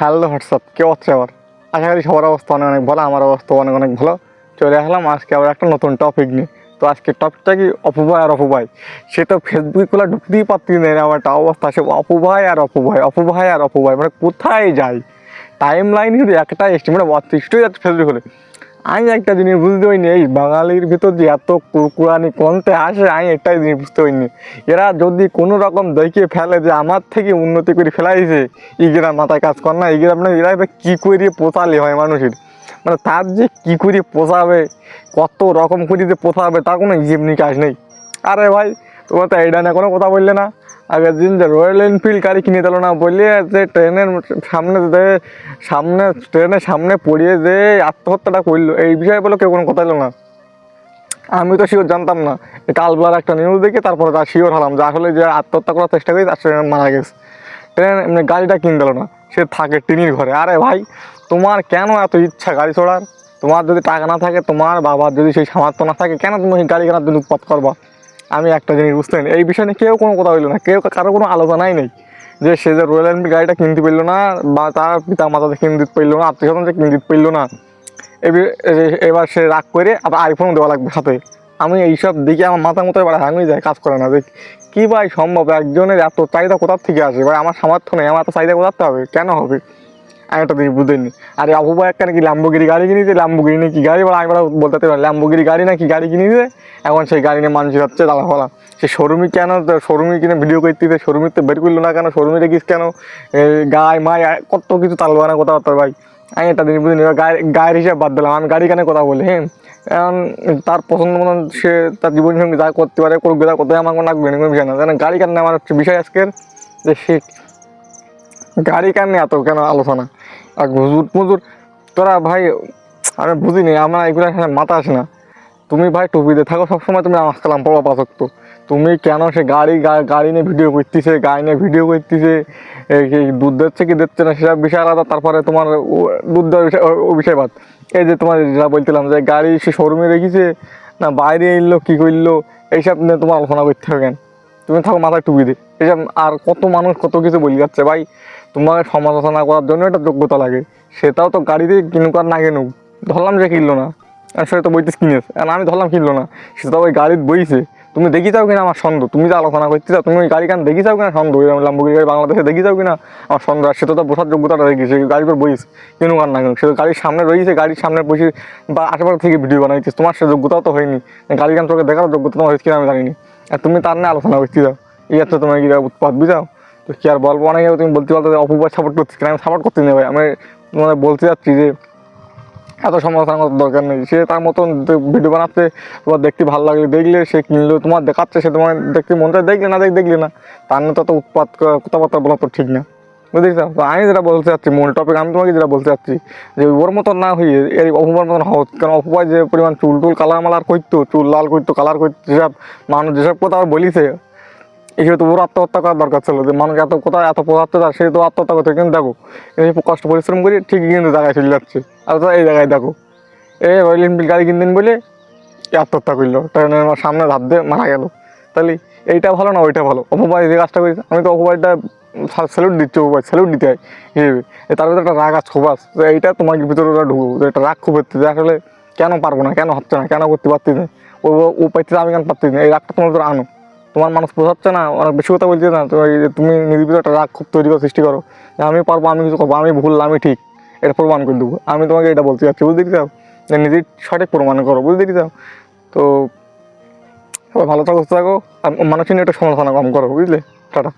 Hello WhatsApp কে হচ্ছে আবার? আশা করি সবার অবস্থা অনেক অনেক ভালো, আমার অবস্থা অনেক অনেক ভালো। চলে আসলাম আজকে আবার একটা নতুন টপিক নিয়ে। তো আজকে টপিকটা কি অপভয় আর অপভয় সে তো ফেসবুক খোলা ঢুকতেই পারতি না আমার একটা অবস্থা, সে অপভয় আর অপভয় অপভয় আর অপভয় মানে কোথায় যায় টাইম লাইন শুধু একটা মানে অতিষ্ঠই যাচ্ছে ফেসবুক হলে আমি একটা জিনিস বুঝতে পারিনি, এই বাঙালির ভিতর যে এত কুরকুরানি কমতে আসে, আমি একটাই জিনিস বুঝতে পারিনি। এরা যদি কোনো রকম দেখিয়ে ফেলে যে আমার থেকে উন্নতি করে ফেলাইছে, ইগেরা মাথায় কাজ কর না, ইগেরা মানে এরা কী করে পোষালে হয় মানুষের? মানে তার যে কী করে পোষাবে, কত রকম করে যে পোষাবে, তার কোনো হিসেব নিকাশ নেই। আরে ভাই তোমার তো এইটা নিয়ে কোনো কথা বললে না। আগের দিন যে রয়্যাল এনফিল্ড গাড়ি কিনে দিল না বললে যে ট্রেনের সামনে যে সামনে ট্রেনের সামনে পড়িয়ে যে আত্মহত্যাটা করল, এই বিষয়ে বলে কেউ কোনো কথা এলো না। আমি তো শিওর জানতাম না। কালবেলার একটা নিউজ দেখে তারপরে তার শিওর হলাম যে আসলে যে আত্মহত্যা করার চেষ্টা করি তার সঙ্গে মারা গেছে। ট্রেন এমনি গাড়িটা কিনে দিল না। সে থাকে টিনির ঘরে। আরে ভাই, তোমার কেন এত ইচ্ছা গাড়ি চড়ার? তোমার যদি টাকা না থাকে, তোমার বাবার যদি সেই সামর্থ্য না থাকে, কেন তুমি গাড়ি কেনার জন্য উৎপাত করবা? আমি একটা জিনিস বুঝতে পারি এই বিষয় নিয়ে কেউ কোনো কথা বলল না। কেউ কারও কোনো আলোচনাই নেই। যে সে যে রয়্যাল এনফিল্ড গাড়িটা কিনতে পারল না, বা তার পিতা মাতা কিনে দিতে পারল না, আত্মীয় স্বজন কিনে দিতে পারল না এবার এবার সে রাগ করে আবার আইফোন দেওয়া লাগবে সাথে আমি এইসব দিকে আমার মাথার মতো এবার হাঙুই যায়, কাজ করে না। যে কী ভাই সম্ভব? একজনের এত চাহিদা কোথার থেকে আসে? ভাই, আমার সামর্থ্য নেই, আমার এত চাহিদা কোথাতে হবে? কেন হবে? আমি একটা জিনিস বুঝিনি আরে অপু একটা নাকি ল্যাম্বোগিরি গাড়ি কিনেছে ল্যাম্বোগিরি নাকি গাড়ি? বলে বলা, বলতে পারি ল্যাম্বোগিরি গাড়ি নাকি গাড়ি কিনেছে? এখন সেই গাড়ি নিয়ে মানুষ হচ্ছে দাদা ফলা সে শোরুমে কেন শোরুমে কিনে ভিডিও করতে শোরুমে তো বের করল না কেন? শোরুমে রেখিস কেন? গায়ে মায় কত কিছু তালবা না কথাবার্তা ভাই। আমি একটা জিনিস বুঝিনি, এবার গায়ের হিসাব বাদ দিলাম। আমি গাড়ি কেন কথা বলি হ্যাঁ? এখন তার পছন্দ মতন সে তার জীবন সঙ্গে যা করতে পারে, করুক, যা করতে আমার কোনো না কোনো বিষয় না। কারণ গাড়ি কেন আমার হচ্ছে? বিষয় আজকের যে সে গাড়ি কেন এত কেন আলোচনা? আর হুজুর, মুজুর, তোরা ভাই, আমি বুঝিনি, আমার এগুলো মাথা আসে না। তুমি ভাই টুপিতে থাকো, সবসময় তুমি আমার কালাম পড়া পাচক তুমি কেন সে গাড়ি গাড়ি নিয়ে ভিডিও করতেছে গাড়ি নিয়ে ভিডিও করতেছে দুধ দিচ্ছে কি দিচ্ছে না সেসব বিষয় আলাদা, তারপরে তোমার দুধ দেওয়ার বিষয়, ও- বাদ। এই যে তোমার যেটা বলছিলাম যে গাড়ি সে শোরুমে রেখেছে, না বাইরে এলো, কী করল, এইসব নিয়ে তোমার আলোচনা করতে হবে তুমি থাকো মাথায় টুপি দিয়ে। এইসব আর কত মানুষ কত কিছু বলে যাচ্ছে। ভাই তোমাকে সমালোচনা করার জন্য একটা যোগ্যতা লাগে। সেটাও তো গাড়িতে কিনুক আর না কিনুক। ধরলাম যে কিনলো না। আর সেটা তো বইতে কিনেছে আর আমি ধরলাম কিনলো না। সেটা ওই গাড়িতে বইছে। তুমি দেখি যাও কিনা আমার সন্দেহ তুমি যে আলোচনা করতে চাও তুমি ওই গাড়ি কেন দেখি যাও কিনা সন্দেহ ওই লাম্বুগি গাড়ি বাংলাদেশে দেখি যাও কিনা আমার সন্দেহ আর সেটা তো বসার যোগ্যতাটা রেখেছে গাড়ির পর বইস কিনুক আর না কিনুক। সে তো গাড়ির সামনে রয়েছে, গাড়ির সামনে বসে বা আশেপাশে থেকে ভিডিও বানাইছিস তোমার সে যোগ্যতাও তো হয়নি। গাড়ি কেন তোকে দেখার যোগ্যতা তোমার হয়েছে কিনা আমি জানিনি। আর তুমি তার নিয়ে আলোচনা করতে যাও। এই একটা তোমার কি উৎপাদ বুঝাও? তো কি আর বলব, অনেকে তুমি বলতে বলতে অপূর্বায় সাপোর্ট করছি কিনা সাপোর্ট করতে নেই ভাই? আমি তোমাদের বলতে যাচ্ছি যে, এত সমালোচনা করার দরকার নেই। সে তার মতন ভিডিও বানাচ্ছে, তোমার দেখতে ভালো লাগলে দেখলে, সে কিনলো তোমার দেখাচ্ছে, সে তোমার দেখতে মন চায় দেখলে না দেখ, দেখলে না। তার নিয়ে তো উৎপাত কথাবার্তা বলা তো ঠিক না। বুঝতে তো আমি যেটা বলতে চাচ্ছি, মূল টপিক আমি তোমাকে যেটা বলতে চাচ্ছি, যে ওর মতন না হয়ে এর অপমান মতন হওয়া। কারণ অপবায় যে পরিমাণ চুল টুল কালার মালার করতো চুল লাল করতো কালার করতো যেসব মানুষ যেসব কথা বলিছে এই তো ওর আত্মহত্যা করার দরকার ছিল যে মানুষ এত কোথায়, এত পদার্থ সে তো আত্মহত্যা করতে কিন্তু দেখো, এই কষ্ট পরিশ্রম করি ঠিকই কিন্তু জায়গায় চলে যাচ্ছে। আর এই জায়গায় দেখো, এই রয়্যাল এনফিল্ড গাড়ি কিনতেন বলে আত্মহত্যা করল। ট্রেনের আমার সামনে ধাপ দিয়ে মারা গেল। তাহলে এইটা ভালো না ওইটা ভালো? অপবায় যে কাজটা করেছে, আমি তো অপবায়টা স্যালুট দিচ্ছি অপবায় স্যালুট দিতে হয়। হিসেবে তার ভিতরে একটা রাগ আছে খুব আছে। যে এইটা তোমার ভিতরে ওরা ঢুকবো? যে একটা রাগ খুব যে আসলে কেন পারব না, কেন হচ্ছে না, কেন করতে পারছি না? ও ও পাইতে আমি কেন পারছি না? এই রাগটা তোমার ভিতরে আনো। তোমার মানুষ বোঝাচ্ছে না, অনেক বেশি কথা বলছে না, তো তুমি নিজের একটা রাগ খুব তৈরি করো সৃষ্টি করো। যে আমি পারব, আমি কিছু করব, আমি ভুল, আমি ঠিক, এটা প্রমাণ করে দেবো। আমি তোমাকে এটা বলতে চাচ্ছি বুঝতে চাও যে নিজের সঠিক প্রমাণ করো, বুঝতে চাও তো সবাই ভালো থাকো থাকো মানুষের নিয়ে একটা সমালোচনা কম করো, বুঝলে? টাটা।